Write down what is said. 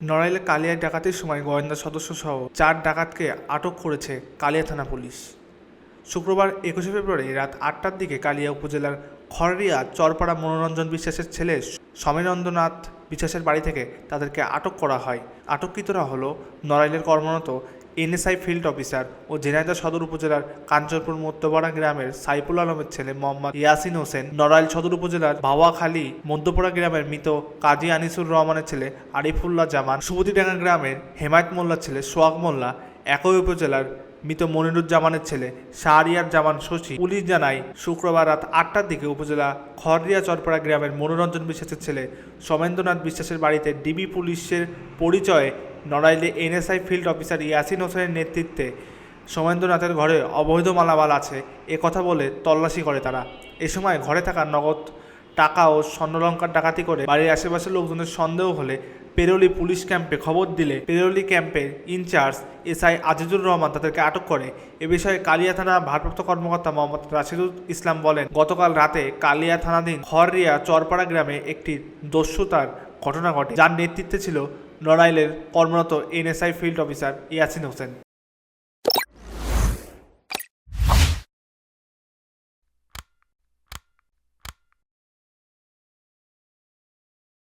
নড়াইলে কালিয়া ডাকাতির সময় গোয়েন্দা সদস্য সহ চার ডাকাতকে আটক করেছে কালিয়া থানা পুলিশ। শুক্রবার একুশে ফেব্রুয়ারি রাত আটটার দিকে কালিয়া উপজেলার খড়রিয়া চরপাড়া মনোরঞ্জন বিশ্বাসের ছেলে সমীরন্দ্রনাথ বিশ্বাসের বাড়ি থেকে তাদেরকে আটক করা হয়। আটককৃতরা হলো নড়াইলের কর্মরত এনএসআই ফিল্ড অফিসার ও ঝিনাইদহ সদর উপজেলার কাঞ্চনপুর মধ্যপাড়া গ্রামের সাইফুল আলমের ছেলে মোহাম্মদ ইয়াসিন হোসেন, নড়াইল সদর উপজেলার ভাওয়াখালী মধ্যপাড়া গ্রামের মৃত কাজী আনিসুর রহমানের ছেলে আরিফুল্লাহ জামান, সুবতিডাঙ্গা গ্রামের হেমায়ত মোল্লার ছেলে সোহাগ মোল্লা, একই উপজেলার মৃত মনিরুজ্জামানের ছেলে শাহরিয়ার জামান শশী। পুলিশ জানায়, শুক্রবার রাত আটটার দিকে উপজেলা খড়রিয়া চরপাড়া গ্রামের মনোরঞ্জন বিশ্বাসের ছেলে সমেন্দ্রনাথ বিশ্বাসের বাড়িতে ডিবি পুলিশের পরিচয়ে নড়াইলে এনএসআই ফিল্ড অফিসার ইয়াসিন হোসেনের নেতৃত্বে সোমেন্দ্রনাথের ঘরে অবৈধ মালামাল আছে, এ কথা বলে তল্লাশি করে তারা। এ সময় ঘরে থাকা নগদ টাকা ও স্বর্ণলঙ্কার ডাকাতি করে বাড়ির আশেপাশের লোকজনের সন্দেহ হলে পেরোলি পুলিশ ক্যাম্পে খবর দিলে পেরোলি ক্যাম্পের ইনচার্জ এসআই আজিজুর রহমান তাদেরকে আটক করে। এ বিষয়ে কালিয়া থানা ভারপ্রাপ্ত কর্মকর্তা মোহাম্মদ রাশিদুল ইসলাম বলেন, গতকাল রাতে কালিয়া থানাধীন খড়রিয়া চরপাড়া গ্রামে একটি দস্যুতার ঘটনা ঘটে, যার নেতৃত্বে ছিল নড়াইলের কর্মরত NSI field officer Yasin Hossain.